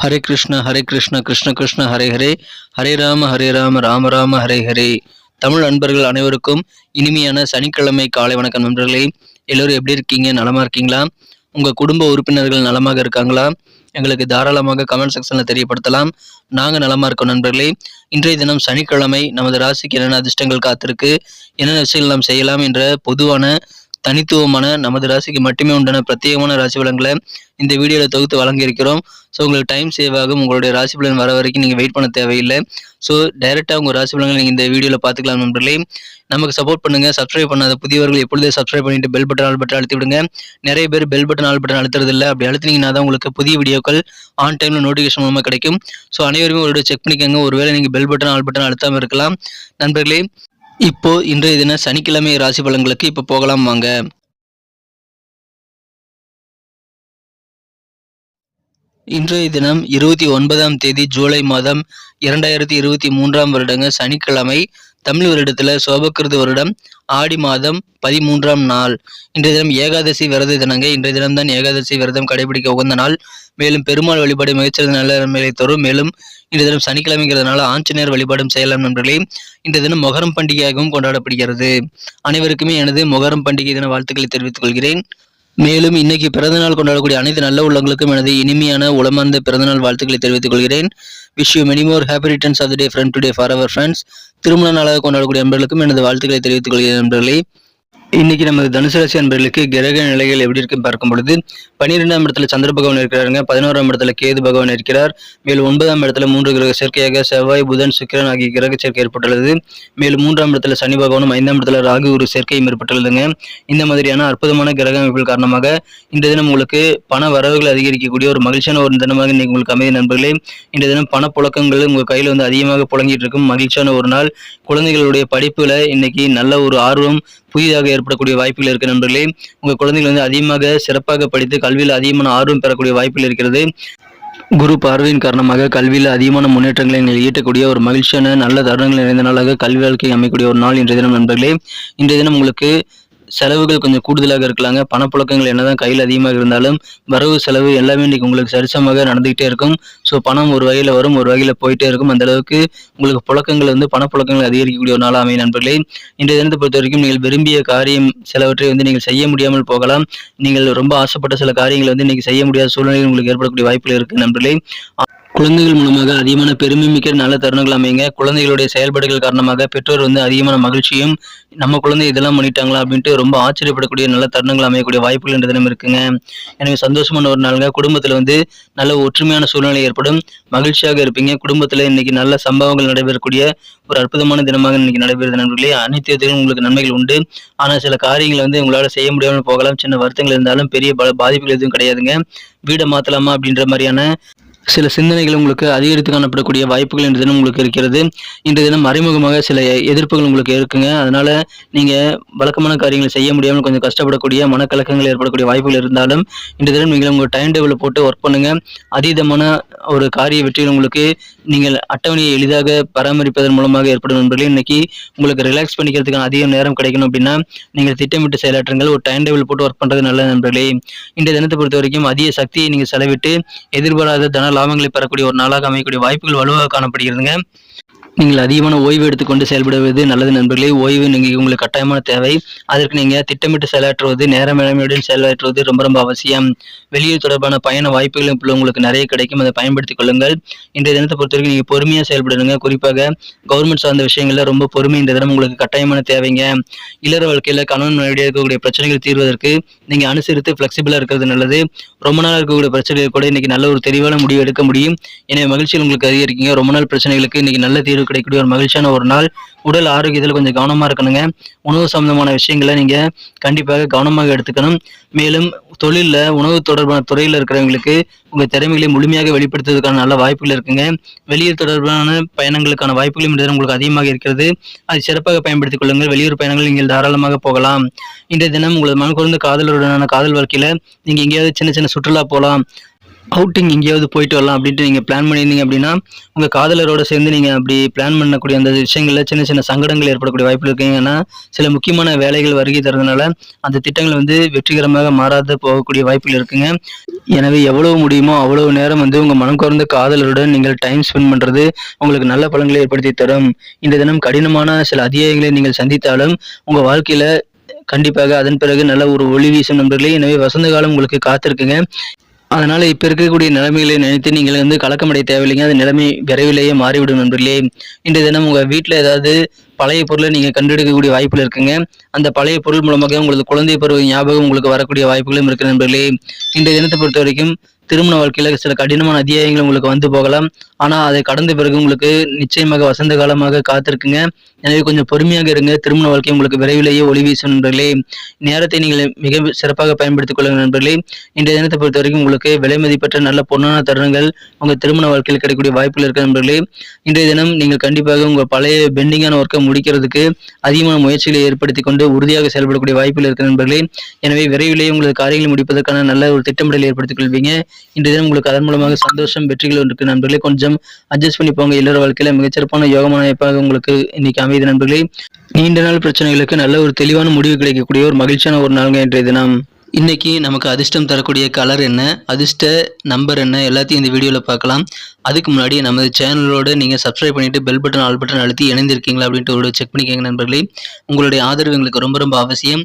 ஹரே கிருஷ்ண ஹரே கிருஷ்ண கிருஷ்ண கிருஷ்ண ஹரே ஹரே. ஹரே ராம ஹரே ராம ராம ராம ஹரே ஹரே. தமிழ் நண்பர்கள் அனைவருக்கும் இனிமையான சனிக்கிழமை காலை வணக்கம் நண்பர்களே. எல்லோரும் எப்படி இருக்கீங்க? நலமா இருக்கீங்களா? உங்கள் குடும்ப உறுப்பினர்கள் நலமாக இருக்காங்களா? எங்களுக்கு தாராளமாக கமெண்ட் செக்ஷனில் தெரியப்படுத்தலாம். நாங்கள் நலமாக இருக்கோம் நண்பர்களே. இன்றைய தினம் சனிக்கிழமை நமது ராசிக்கு என்னென்ன அதிர்ஷ்டங்கள் காத்திருக்கு என்னென்ன விஷயங்கள் நாம் செய்யலாம் என்ற பொதுவான தனித்துவமான நமது ராசிக்கு மட்டுமே உண்டான பிரத்யேகமான ராசி பலன்களை இந்த வீடியோவில் தொகுத்து வழங்கியிருக்கிறோம். ஸோ உங்களுக்கு டைம் சேவ் ஆகும். உங்களுடைய ராசி பலன் வர வரைக்கும் நீங்கள் வெயிட் பண்ண தேவையில்லை. ஸோ டைரெக்டாக உங்கள் ராசி பலன்களை நீங்கள் இந்த வீடியோவில் பார்த்துக்கலாம் நண்பர்களே. நமக்கு சப்போர்ட் பண்ணுங்கள் சப்ஸ்கிரைப் பண்ணாத புதியவர்கள் எப்பொழுதே சப்ஸ்கிரைப் பண்ணிட்டு பெல் பட்டன் ஆல் பட்டன் அழுத்தி விடுங்க. நிறைய பேர் பெல் பட்டன் ஆல் பட்டன் அழுத்துறது இல்லை அப்படி அழுத்தினீங்கன்னா தான் உங்களுக்கு புதிய வீடியோக்கள் ஆன் டைமில் நோட்டிஃபிகேஷன் மூலமாக கிடைக்கும். ஸோ அனைவருமே ஒரு செக் பண்ணிக்கோங்க. ஒருவேளை நீங்கள் பெல் பட்டன் ஆல் பட்டன் அழுத்தாமல் இருக்கலாம். நண்பர்களே இப்போ இன்றைய தின சனிக்கிழமை ராசி பலன்களுக்கு இப்போ போகலாம் வாங்க. இன்றைய தினம் இருபத்தி ஒன்பதாம் தேதி ஜூலை மாதம் இரண்டாயிரத்தி இருபத்தி மூன்றாம் வருடங்க சனிக்கிழமை. தமிழ் வருடத்துல சோபக்கிருது வருடம் ஆடி மாதம் பதிமூன்றாம் நாள். இன்றைய தினம் ஏகாதசி விரத தினங்க. இன்றைய தினம் தான் ஏகாதசி விரதம் கடைபிடிக்க உகந்த நாள். மேலும் பெருமாள் வழிபாடு மிகச்சிறந்த நல்ல நன்மைகளை தரும். மேலும் இன்றைய தினம் சனிக்கிழமைங்கிறதுனால ஆஞ்சநேயர் வழிபாடும் செய்யலாம் நண்பர்களே. இன்றைய தினம் மொகரம் பண்டிகையாகவும் கொண்டாடப்படுகிறது. அனைவருக்குமே எனது மொகரம் பண்டிகை தின வாழ்த்துக்களை தெரிவித்துக் கொள்கிறேன். மேலும் இன்னைக்கு பிறந்தநாள் கொண்டாடக்கூடிய அனைத்து நல்ல உள்ளங்களுக்கும் எனது இனிமையான உளமார்ந்த பிறந்தநாள் வாழ்த்துக்களை தெரிவித்துக் கொள்கிறேன். Wish you many more happy returns of the day friend today for our friends திருமண நாளாக கொண்டாடக்கூடிய நண்பர்களுக்கும் எனது வாழ்த்துக்களை தெரிவித்துக் கொள்கிறேன் நண்பர்களே. இன்னைக்கு நமது தனுசு ராசி அன்பர்களுக்கு கிரக நிலைகள் எப்படி இருக்குன்னு பார்க்கும் பொழுது பன்னிரெண்டாம் இடத்துல சந்திர பகவான் இருக்கிறாருங்க. பதினோராம் இடத்துல கேது பகவான் இருக்கிறார். மேலும் ஒன்பதாம் இடத்துல மூன்று கிரக சேர்க்கையாக செவ்வாய் புதன் சுக்கிரன் ஆகிய கிரக சேர்க்கை ஏற்பட்டுள்ளது. மேலும் மூன்றாம் இடத்துல சனி பகவானும் ஐந்தாம் இடத்துல ராகு ஒரு சேர்க்கையும் ஏற்பட்டுள்ளதுங்க. இந்த மாதிரியான அற்புதமான கிரக அமைப்புகள் காரணமாக இந்த தினம் உங்களுக்கு பண வரவுகள் அதிகரிக்கக்கூடிய ஒரு மகிழ்ச்சியான ஒரு தினமாக இன்னைக்கு உங்களுக்கு அமைதி நண்பர்களே. இந்த தினம் பண புழக்கங்கள் உங்கள் கையில் வந்து அதிகமாக புழங்கிட்டு இருக்கும். மகிழ்ச்சியான ஒரு நாள். குழந்தைகளுடைய படிப்புல இன்னைக்கு நல்ல ஒரு ஆர்வம் புதிதாக ஏற்படக்கூடிய வாய்ப்புகள் இருக்கு நண்பர்களே. உங்க குழந்தைகள் வந்து அதிகமாக சிறப்பாக படித்து கல்வியில் அதிகமான ஆர்வம் பெறக்கூடிய வாய்ப்புகள் இருக்கிறது. குரு பார்வையின் காரணமாக கல்வியில் அதிகமான முன்னேற்றங்களை நீங்கள் ஈட்டக்கூடிய ஒரு மகிழ்ச்சியான நல்ல தருணங்கள் நிறைந்த நாளாக கல்வி வாழ்க்கை அமைக்கக்கூடிய ஒரு நாள் இன்றைய தினம் நண்பர்களே. இன்றைய தினம் உங்களுக்கு செலவுகள் கொஞ்சம் கூடுதலாக இருக்கலாங்க. பணப்புழக்கங்கள் என்னதான் கையில் அதிகமாக இருந்தாலும் வரவு செலவு எல்லாமே இன்னைக்கு உங்களுக்கு சரிசமாக நடந்துகிட்டே இருக்கும். ஸோ பணம் ஒரு வகையில் வரும் ஒரு வகையில் போயிட்டே இருக்கும். அந்த அளவுக்கு உங்களுக்கு புழக்கங்கள் வந்து பணப்புழக்கங்கள் அதிகரிக்கக்கூடிய ஒரு நாளாக அமையும் நண்பர்களே. இன்றைய தினத்தை பொறுத்த வரைக்கும் நீங்கள் விரும்பிய காரியம் சிலவற்றை வந்து நீங்கள் செய்ய முடியாமல் போகலாம். நீங்கள் ரொம்ப ஆசைப்பட்ட சில காரியங்களை வந்து இன்னைக்கு செய்ய முடியாத சூழ்நிலை உங்களுக்கு ஏற்படக்கூடிய வாய்ப்புகள் இருக்கு நண்பர்களே. குழந்தைகள் மூலமாக அதிகமான பெருமை மிக்க நல்ல தருணங்கள் அமைங்க குழந்தைகளுடைய செயல்பாடுகள் காரணமாக பெற்றோர் வந்து அதிகமான மகிழ்ச்சியும் நம்ம குழந்தை இதெல்லாம் பண்ணிட்டாங்களா அப்படின்ட்டு ரொம்ப ஆச்சரியப்படக்கூடிய நல்ல தருணங்கள் அமையக்கூடிய வாய்ப்புகள் என்ற தினம் இருக்குங்க. எனவே சந்தோஷமான ஒரு நாளுங்க. குடும்பத்தில் வந்து நல்ல ஒற்றுமையான சூழ்நிலை ஏற்படும். மகிழ்ச்சியாக இருப்பீங்க. குடும்பத்தில் இன்னைக்கு நல்ல சம்பவங்கள் நடைபெறக்கூடிய ஒரு அற்புதமான தினமாக இன்னைக்கு நடைபெறுது நண்பர்களே. அனைத்து விதத்திலும் உங்களுக்கு நன்மைகள் உண்டு. ஆனால் சில காரியங்களை வந்து உங்களால் செய்ய முடியாமல் போகலாம். சின்ன வருத்தங்கள் இருந்தாலும் பெரிய பல பாதிப்புகள் எதுவும் கிடையாதுங்க. வீடை மாற்றலாமா அப்படின்ற மாதிரியான சில சிந்தனைகள் உங்களுக்கு அதிகரித்து காணப்படக்கூடிய வாய்ப்புகள் இன்று தினம் உங்களுக்கு இருக்கிறது. இன்று தினம் மறைமுகமாக சில எதிர்ப்புகள் உங்களுக்கு இருக்குங்க. அதனால நீங்க வழக்கமான காரியங்களை செய்ய முடியாமல் கொஞ்சம் கஷ்டப்படக்கூடிய மனக்கலக்கங்கள் ஏற்படக்கூடிய வாய்ப்புகள் இருந்தாலும் இன்று தினம் நீங்கள் உங்கள் டைம் டேபிள் போட்டு ஒர்க் பண்ணுங்க. அதீதமான ஒரு காரிய வெற்றிகள் உங்களுக்கு நீங்கள் அட்டவணையை எளிதாக பராமரிப்பதன் மூலமாக ஏற்படும் நண்பர்களே இன்னைக்கு உங்களுக்கு ரிலாக்ஸ் பண்ணிக்கிறதுக்கான அதிக நேரம் கிடைக்கணும் அப்படின்னா நீங்கள் திட்டமிட்டு செயலாற்றுங்கள். ஒரு டைம் டேபிள் போட்டு ஒர்க் பண்றது நல்ல நண்பர்களே. இன்றைய தினத்தை பொறுத்த வரைக்கும் அதிக சக்தியை நீங்கள் செலவிட்டு எதிர்பாராத தன லாபங்களை பெறக்கூடிய ஒரு நாளாக அமையக்கூடிய வாய்ப்புகள் வலுவாக காணப்படுகிறதுங்க. நீங்கள் அதிகமான ஓய்வு எடுத்துக்கொண்டு செயல்படுவது நல்லது நண்பர்களே. ஓய்வு நீங்கள் உங்களுக்கு கட்டாயமான தேவை. அதற்கு நீங்கள் திட்டமிட்டு செயலாற்றுவது நேர மேலாண்மையுடன் செயலாற்றுவது ரொம்ப ரொம்ப அவசியம். வெளியூர் தொடர்பான பயண வாய்ப்புகளும் இப்போ உங்களுக்கு நிறைய கிடைக்கும். அதை பயன்படுத்திக் கொள்ளுங்கள். இன்றைய தினத்தை பொறுத்தவரைக்கும் நீங்கள் பொறுமையாக செயல்படுங்க. குறிப்பாக கவர்மெண்ட் சார்ந்த விஷயங்கள்ல ரொம்ப பொறுமை இந்த தினம் உங்களுக்கு கட்டாயமான தேவைங்க. இளர வாழ்க்கையில் கணவன் மனைவியாக இருக்கக்கூடிய பிரச்சனைகள் தீர்வதற்கு நீங்கள் அனுசரித்து ஃப்ளெக்சிபிளாக இருக்கிறது நல்லது. ரொம்ப நாள் இருக்கக்கூடிய பிரச்சனைகள் கூட இன்னைக்கு நல்ல ஒரு தெளிவான முடிவு எடுக்க முடியும். எனவே மகிழ்ச்சியில் உங்களுக்கு அதிகரிக்கீங்க. ரொம்ப நாள் பிரச்சனைகளுக்கு இன்னைக்கு நல்ல தீர்வு கிடைக்கக்கூடிய ஒரு மகிழ்ச்சியான ஒரு நாள். உடல் ஆரோக்கியத்தில் கொஞ்சம் கவனமாக இருக்கணுங்க. உணவு சம்பந்தமான விஷயங்களை நீங்கள் கண்டிப்பாக கவனமாக எடுத்துக்கணும். மேலும் தொழிலில் உணவு தொடர்பான துறையில் இருக்கிறவங்களுக்கு உங்கள் திறமைகளை முழுமையாக வெளிப்படுத்துவதற்கான நல்ல வாய்ப்புகள் இருக்குங்க. வெளியூர் தொடர்பான பயணங்களுக்கான வாய்ப்புகளும் இந்த உங்களுக்கு அதிகமாக இருக்கிறது. அதை சிறப்பாக பயன்படுத்திக் கொள்ளுங்கள். வெளியூர் பயணங்கள் நீங்கள் தாராளமாக போகலாம். இன்றைய தினம் உங்களது மன குறைந்த காதலருடனான காதல் வாழ்க்கையில் நீங்கள் எங்கேயாவது சின்ன சின்ன சுற்றுலா போகலாம் அவுட்டிங் எங்கேயாவது போயிட்டு வரலாம் அப்படின்ட்டு நீங்கள் பிளான் பண்ணியிருந்தீங்க அப்படின்னா உங்கள் காதலரோட சேர்ந்து நீங்கள் அப்படி பிளான் பண்ணக்கூடிய அந்த விஷயங்களில் சின்ன சின்ன சங்கடங்கள் ஏற்படக்கூடிய வாய்ப்பு இருக்குங்கன்னா சில முக்கியமான வேலைகள் வருகை தரதுனால அந்த திட்டங்கள் வந்து வெற்றிகரமாக மாறாத போகக்கூடிய வாய்ப்புகள் இருக்குங்க. எனவே எவ்வளவு முடியுமோ அவ்வளவு நேரம் வந்து உங்கள் மனம் குறைந்த காதலருடன் நீங்கள் டைம் ஸ்பெண்ட் பண்ணுறது உங்களுக்கு நல்ல பலன்களை ஏற்படுத்தி தரும். இந்த தினம் கடினமான சில அத்தியாயங்களை நீங்கள் சந்தித்தாலும் உங்கள் வாழ்க்கையில் கண்டிப்பாக அதன் பிறகு நல்ல ஒரு ஒளி வீசும் நண்பர்களே. எனவே வசந்த காலம் உங்களுக்கு காத்திருக்குங்க. அதனால் இப்போ இருக்கக்கூடிய நிலைமைகளை நினைத்து நீங்கள் வந்து கலக்கமடைய தேவையில்லைங்க. அது நிலைமை விரைவிலேயே மாறிவிடும் நண்பர்களே. இன்றைய தினம் உங்கள் வீட்டில் ஏதாவது பழைய பொருளை நீங்கள் கண்டெடுக்கக்கூடிய வாய்ப்புகள் இருக்குங்க. அந்த பழைய பொருள் மூலமாக உங்களது குழந்தை பருவ ஞாபகம் உங்களுக்கு வரக்கூடிய வாய்ப்புகளும் இருக்கு நண்பர்களே. இன்றைய தினத்தை பொறுத்த வரைக்கும் திருமண வாழ்க்கையில சில கடினமான அத்தியாயங்கள் உங்களுக்கு வந்து போகலாம். ஆனா அதை கடந்த பிறகு உங்களுக்கு நிச்சயமாக வசந்த காலமாக காத்திருக்குங்க. எனவே கொஞ்சம் பொறுமையாக இருங்க. திருமண வாழ்க்கை உங்களுக்கு விரைவிலேயே ஒளி வீசும் நண்பர்களே. நேரத்தை நீங்கள் மிக சிறப்பாக பயன்படுத்திக் கொள்ளுங்கள் நண்பர்களே. இன்றைய தினத்தை பொறுத்த வரைக்கும் உங்களுக்கு விலை மதிப்பற்ற நல்ல பொன்னான தருணங்கள் உங்கள் திருமண வாழ்க்கையில் கிடைக்கக்கூடிய வாய்ப்புகள் இருக்க நண்பர்களே. இன்றைய தினம் நீங்கள் கண்டிப்பாக உங்கள் பழைய பெண்டிங்கான ஒர்க்கை முடிக்கிறதுக்கு அதிகமான முயற்சிகளை ஏற்படுத்தி கொண்டு உறுதியாக செயல்படக்கூடிய வாய்ப்புகள் இருக்க நண்பர்களே. எனவே விரைவிலேயே உங்களது காரியங்களை முடிப்பதற்கான நல்ல ஒரு திட்டமிடலை ஏற்படுத்திக் கொள்வீங்க. இன்றைய தினம் உங்களுக்கு அதன் மூலமாக சந்தோஷம் வெற்றிகள் இருக்கு நண்பர்களே கொஞ்சம் அட்ஜஸ்ட் பண்ணி போங்க. இல்லற வாழ்க்கையில மிகச்சிறப்பான யோகமான வாய்ப்பாக உங்களுக்கு இன்னைக்கு அமையுது நண்பர்களே. நீண்ட நாள் பிரச்சனைகளுக்கு நல்ல ஒரு தெளிவான முடிவு கிடைக்கக்கூடிய ஒரு மகிழ்ச்சியான ஒரு நாளுங்க இன்றைய தினம். இன்னைக்கு நமக்கு அதிர்ஷ்டம் தரக்கூடிய கலர் என்ன? அதிர்ஷ்ட நம்பர் என்ன? எல்லாத்தையும் இந்த வீடியோவில் பார்க்கலாம். அதுக்கு முன்னாடி நமது சேனலோட நீங்கள் சப்ஸ்கிரைப் பண்ணிட்டு பெல் பட்டன் ஆல் பட்டன் அழுத்தி இணைந்திருக்கீங்களா அப்படின்ட்டு ஒரு செக் பண்ணிக்கோங்க நண்பர்களே. உங்களுடைய ஆதரவு எங்களுக்கு ரொம்ப ரொம்ப அவசியம்.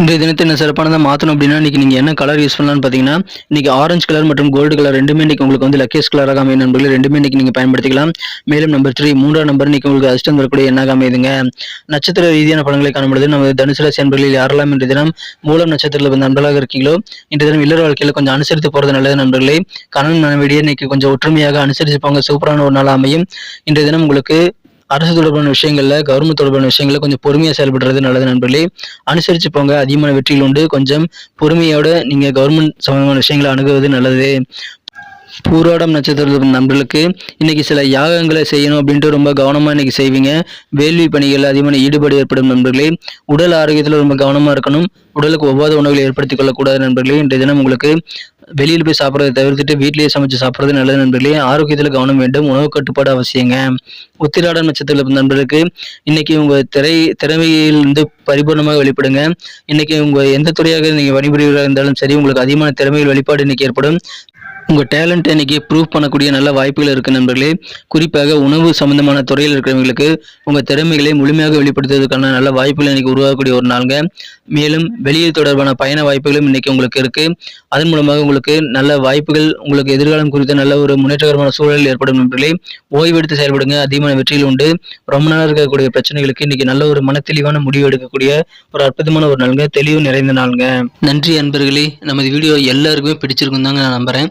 இந்த தினத்தை என்ன சிறப்பானதாக மாற்றணும் அப்படின்னா இன்னைக்கு நீங்கள் என்ன கலர் யூஸ் பண்ணலாம்னு பார்த்தீங்கன்னா இன்னைக்கு ஆரஞ்சு கலர் மற்றும் கோல்டு கலர் ரெண்டுமே இன்னைக்கு உங்களுக்கு வந்து லக்கேஸ் கலராக அமையும் நண்பர்கள் ரெண்டுமே இன்றைக்கி நீங்கள் பயன்படுத்திக்கலாம். மேலும் நம்பர் த்ரீ மூன்றாம் நம்பர் இன்னைக்கு உங்களுக்கு அதிர்ஷ்டம் வரக்கூடிய எண்ணாக அமையுதுங்க நட்சத்திர ரீதியான படங்களை காணும்பொழுது நம்ம தனுசு ராசி நண்பர்களில் யாரெல்லாம் இன்றைய தினம் மூலம் நட்சத்திரத்தில் வந்து நண்பர்களாக இருக்கீங்களோ இன்றைய தினம் இல்லற வாழ்க்கையில் கொஞ்சம் அனுசரித்து போகிறது நல்லது நண்பர்களே. கணவன் மனைவிடையே இன்னைக்கு கொஞ்சம் ஒற்றுமையாக அனுசரித்து போங்க சூப்பரான ஒரு நாள் அமையும். இன்றைய தினம் உங்களுக்கு அரசு தொடர்பான விஷயங்கள்ல கவர்மெண்ட் தொடர்பான விஷயங்கள்ல கொஞ்சம் பொறுமையா செயல்படுறது நல்லது நண்பர்களே. அனுசரிச்சு போங்க. அதிகமான வெற்றிகள் உண்டு. கொஞ்சம் பொறுமையோட நீங்க கவர்மெண்ட் சம்பந்தமான விஷயங்களை அணுகுவது நல்லது. பூராடம் நட்சத்திர நண்பர்களுக்கு இன்னைக்கு சில யாகங்களை செய்யணும் அப்படின்ட்டு ரொம்ப கவனமாக இன்னைக்கு செய்வீங்க. வேள்வி பணிகள் அதிகமான ஈடுபாடு ஏற்படும் நண்பர்களே. உடல் ஆரோக்கியத்தில் ரொம்ப கவனமாக இருக்கணும். உடலுக்கு ஒவ்வாத உணவுகளை ஏற்படுத்திக் கொள்ளக்கூடாது நண்பர்களே. இன்றைய தினம் உங்களுக்கு வெளியில் போய் சாப்பிட்றதை தவிர்த்துட்டு வீட்டிலேயே சமைச்சு சாப்பிட்றது நல்லது நண்பர்களே. ஆரோக்கியத்தில் கவனம் வேண்டும். உணவு கட்டுப்பாடு அவசியங்க. உத்திராடம் நட்சத்திரத்தில் நண்பர்களுக்கு இன்னைக்கு உங்கள் திரை திறமையில் இருந்து பரிபூர்ணமாக வெளிப்படுங்க. இன்னைக்கு உங்கள் எந்த துறையாக நீங்கள் வழிபுரிவராக இருந்தாலும் சரி உங்களுக்கு அதிகமான திறமைகள் வெளிப்பாடு இன்னைக்கு ஏற்படும். உங்கள் டேலண்ட் இன்னைக்கு ப்ரூவ் பண்ணக்கூடிய நல்ல வாய்ப்புகள் இருக்குது நண்பர்களே. குறிப்பாக உணவு சம்பந்தமான துறையில் இருக்கிறவங்களுக்கு உங்கள் திறமைகளை முழுமையாக வெளிப்படுத்துவதற்கான நல்ல வாய்ப்புகள் இன்னைக்கு உருவாகக்கூடிய ஒரு நாளுங்க. மேலும் வெளியில் தொடர்பான பயண வாய்ப்புகளும் இன்னைக்கு உங்களுக்கு இருக்குது அதன் மூலமாக உங்களுக்கு நல்ல வாய்ப்புகள் உங்களுக்கு எதிர்காலம் குறித்த நல்ல ஒரு முன்னேற்றகரமான சூழல் ஏற்படும் நண்பர்களே. ஓய்வெடுத்து செயல்படுங்க அதிகமான வெற்றியில் உண்டு. ரொம்ப நாளாக இருக்கக்கூடிய பிரச்சனைகளுக்கு இன்னைக்கு நல்ல ஒரு மன தெளிவான முடிவு எடுக்கக்கூடிய ஒரு அற்புதமான ஒரு நாளுங்க. தெளிவு நிறைந்த நாளுங்க. நன்றி அன்பர்களே. நமது வீடியோ எல்லாருக்குமே பிடிச்சிருக்கும் தாங்க நான் நம்புகிறேன்